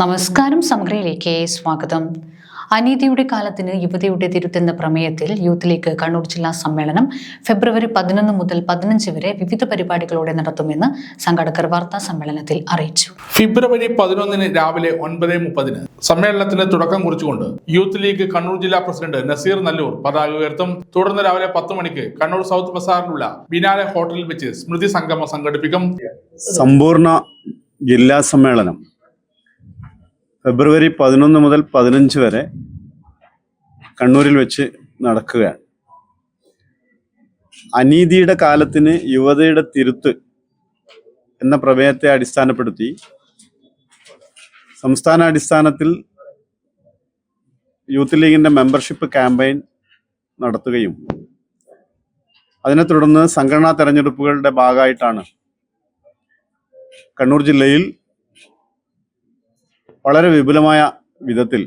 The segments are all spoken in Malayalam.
നമസ്കാരം സമഗ്രയിലേക്ക് സ്വാഗതം. അനീതിയുടെ കാലത്തിന് യുവതിയുടെ തിരുത്തെന്ന പ്രമേയത്തിൽ യൂത്ത് ലീഗ് കണ്ണൂർ ജില്ലാ സമ്മേളനം ഫെബ്രുവരി പതിനൊന്ന് മുതൽ പതിനഞ്ച് വരെ വിവിധ പരിപാടികളോടെ നടത്തുമെന്ന് സംഘാടകർ വാർത്താ സമ്മേളനത്തിൽ അറിയിച്ചു. ഫെബ്രുവരി പതിനൊന്നിന് രാവിലെ ഒൻപത് മുപ്പതിന് സമ്മേളനത്തിന് തുടക്കം കുറിച്ചുകൊണ്ട് യൂത്ത് ലീഗ് കണ്ണൂർ ജില്ലാ പ്രസിഡന്റ് നസീർ നല്ലൂർ പതാക ഉയർത്തും. തുടർന്ന് രാവിലെ പത്ത് മണിക്ക് കണ്ണൂർ സൗത്ത് ബസാറിലുള്ള ബിനാലെ ഹോട്ടലിൽ വെച്ച് സ്മൃതി സംഗമം സംഘടിപ്പിക്കും. സമ്പൂർണ ജില്ലാ സമ്മേളനം ഫെബ്രുവരി പതിനൊന്ന് മുതൽ പതിനഞ്ച് വരെ കണ്ണൂരിൽ വെച്ച് നടക്കുകയാണ്. അനീതിയുടെ കാലത്തിന് യുവതയുടെ തിരുത്ത് എന്ന പ്രമേയത്തെ അടിസ്ഥാനപ്പെടുത്തി സംസ്ഥാന അടിസ്ഥാനത്തിൽ യൂത്ത് ലീഗിന്റെ മെമ്പർഷിപ്പ് ക്യാമ്പയിൻ നടത്തുകയും അതിനെ തുടർന്ന് സംഘടനാ തെരഞ്ഞെടുപ്പുകളുടെ ഭാഗമായിട്ടാണ് കണ്ണൂർ ജില്ലയിൽ വളരെ വിപുലമായ വിധത്തിൽ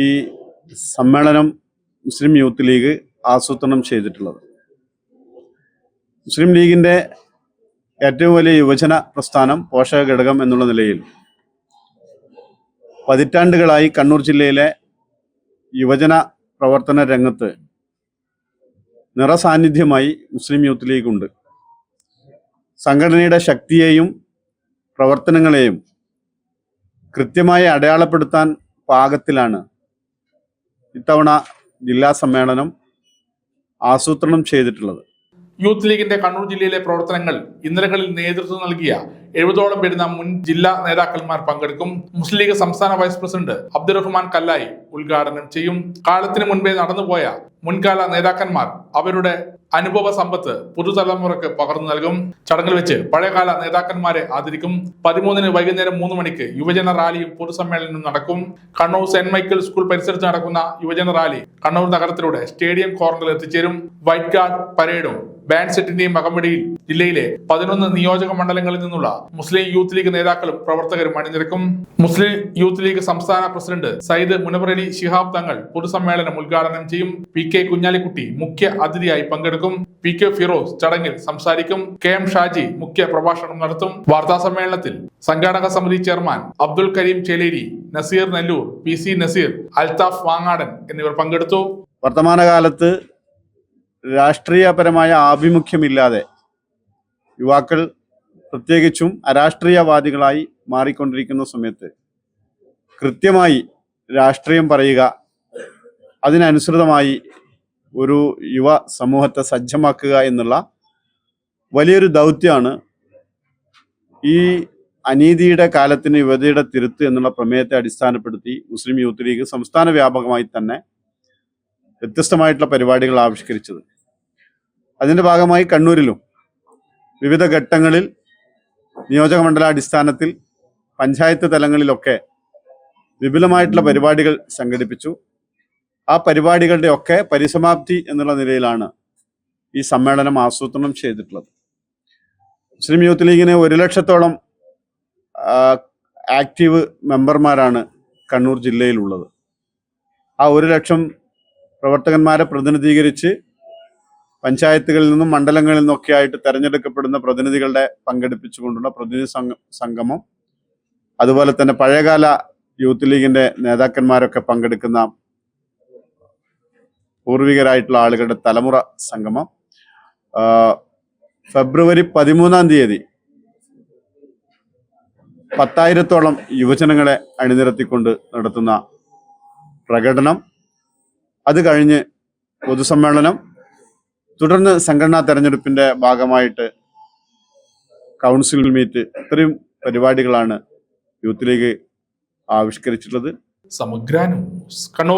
ഈ സമ്മേളനം മുസ്ലിം യൂത്ത് ലീഗ് ആസൂത്രണം ചെയ്തിട്ടുള്ളത്. മുസ്ലിം ലീഗിന്റെ ഏറ്റവും വലിയ യുവജന പ്രസ്ഥാനം പോഷക ഘടകം എന്നുള്ള നിലയിൽ പതിറ്റാണ്ടുകളായി കണ്ണൂർ ജില്ലയിലെ യുവജന പ്രവർത്തന രംഗത്ത് നിറസാന്നിധ്യമായി മുസ്ലിം യൂത്ത് ലീഗ് ഉണ്ട്. സംഘടനയുടെ ശക്തിയെയും പ്രവർത്തനങ്ങളെയും കൃത്യമായി അടയാളപ്പെടുത്താൻ പാകത്തിലാണ് ഇത്തവണ ജില്ലാ സമ്മേളനം ആസൂത്രണം ചെയ്തിട്ടുള്ളത്. യൂത്ത് ലീഗിന്റെ കണ്ണൂർ ജില്ലയിലെ പ്രവർത്തനങ്ങൾ ഇന്നലകളിൽ നേതൃത്വം നൽകിയ എഴുപതോളം വരുന്ന മുൻ ജില്ലാ നേതാക്കന്മാർ പങ്കെടുക്കും. മുസ്ലിം ലീഗ് സംസ്ഥാന വൈസ് പ്രസിഡന്റ് അബ്ദുറഹ്മാൻ കല്ലായി ഉദ്ഘാടനം ചെയ്യും. കാലത്തിന് മുൻപേ നടന്നുപോയ മുൻകാല നേതാക്കന്മാർ അവരുടെ അനുഭവ സമ്പത്ത് പുതുതലമുറക്ക് പകർന്നു നൽകും. ചടങ്ങിൽ വെച്ച് പഴയകാല നേതാക്കന്മാരെ ആദരിക്കും. പതിമൂന്നിന് വൈകുന്നേരം മൂന്ന് മണിക്ക് യുവജന റാലിയും പൊതുസമ്മേളനവും നടക്കും. കണ്ണൂർ സെന്റ് മൈക്കിൾ സ്കൂൾ പരിസരത്ത് നടക്കുന്ന യുവജന റാലി കണ്ണൂർ നഗരത്തിലൂടെ സ്റ്റേഡിയം കോർണറിൽ എത്തിച്ചേരും. വൈറ്റ് ഗാർഡ് പരേഡും ബാൻഡ് സെറ്റിന്റെയും അകമ്പടിയിൽ ജില്ലയിലെ പതിനൊന്ന് നിയോജക മണ്ഡലങ്ങളിൽ നിന്നുള്ള മുസ്ലിം യൂത്ത് ലീഗ് നേതാക്കളും പ്രവർത്തകരും അണിനിരക്കും. മുസ്ലിം യൂത്ത് ലീഗ് സംസ്ഥാന പ്രസിഡന്റ് സയ്യിദ് മുനവറലി ശിഹാബ് തങ്ങൾ പൊതുസമ്മേളനം ഉദ്ഘാടനം ചെയ്യും. പി കെ കുഞ്ഞാലിക്കുട്ടി മുഖ്യ അതിഥിയായി പങ്കെടുക്കും. പി കെ ഫിറോസ് ചടങ്ങിൽ സംസാരിക്കും. കെ എം ഷാജി മുഖ്യ പ്രഭാഷണം നടത്തും. വാർത്താ സമ്മേളനത്തിൽ സംഘാടക സമിതി chairman Abdul Karim Cheleri Naseer Nellur P C Naseer Althaf Vangadan എന്നിവർ പങ്കെടുത്തു. വർത്തമാനകാലത്ത് രാഷ്ട്രീയപരമായ ആഭിമുഖ്യമില്ലാതെ യുവാക്കൾ പ്രത്യേകിച്ചും അരാഷ്ട്രീയവാദികളായി മാറിക്കൊണ്ടിരിക്കുന്ന സമയത്ത് കൃത്യമായി രാഷ്ട്രീയം പറയുക അതിനനുസൃതമായി ഒരു യുവ സമൂഹത്തെ സജ്ജമാക്കുക എന്നുള്ള വലിയൊരു ദൗത്യമാണ് ഈ അനീതിയുടെ കാലത്തിന് യുവതയുടെ തിരുത്ത് എന്നുള്ള പ്രമേയത്തെ അടിസ്ഥാനപ്പെടുത്തി മുസ്ലിം യൂത്ത് ലീഗ് സംസ്ഥാന വ്യാപകമായി തന്നെ വ്യത്യസ്തമായിട്ടുള്ള പരിപാടികൾ ആവിഷ്കരിച്ചത്. അതിന്റെ ഭാഗമായി കണ്ണൂരിലും വിവിധ ഘട്ടങ്ങളിൽ നിയോജക മണ്ഡലാടിസ്ഥാനത്തിൽ പഞ്ചായത്ത് തലങ്ങളിലൊക്കെ വിപുലമായിട്ടുള്ള പരിപാടികൾ സംഘടിപ്പിച്ചു. ആ പരിപാടികളുടെ ഒക്കെ പരിസമാപ്തി എന്നുള്ള നിലയിലാണ് ഈ സമ്മേളനം ആസൂത്രണം ചെയ്തിട്ടുള്ളത്. മുസ്ലിം യൂത്ത് ലീഗിന് ഒരു ലക്ഷത്തോളം ആക്റ്റീവ് മെമ്പർമാരാണ് കണ്ണൂർ ജില്ലയിലുള്ളത്. ആ ഒരു ലക്ഷം പ്രവർത്തകന്മാരെ പ്രതിനിധീകരിച്ച് പഞ്ചായത്തുകളിൽ നിന്നും മണ്ഡലങ്ങളിൽ നിന്നൊക്കെ ആയിട്ട് തെരഞ്ഞെടുക്കപ്പെടുന്ന പ്രതിനിധികളുടെ പങ്കെടുപ്പിച്ചുകൊണ്ടുള്ള പ്രതിനിധി സംഗമം. അതുപോലെ തന്നെ പഴയകാല യൂത്ത് ലീഗിന്റെ നേതാക്കന്മാരൊക്കെ പങ്കെടുക്കുന്ന പൂർവികരായിട്ടുള്ള ആളുകളുടെ തലമുറ സംഗമം. ഫെബ്രുവരി പതിമൂന്നാം തീയതി പത്തായിരത്തോളം യുവജനങ്ങളെ അണിനിരത്തിക്കൊണ്ട് നടത്തുന്ന പ്രകടനം. അത് കഴിഞ്ഞ് പൊതുസമ്മേളനം തുടർന്ന് സംഘടനാ തെരഞ്ഞെടുപ്പിന്റെ ഭാഗമായിട്ട് കൗൺസിൽ മീറ്റ് ഇത്രയും പരിപാടികളാണ് യൂത്ത് ലീഗ് ആവിഷ്കരിച്ചിട്ടുള്ളത്. സമഗ്ര ന്യൂസ് കണ്ണൂർ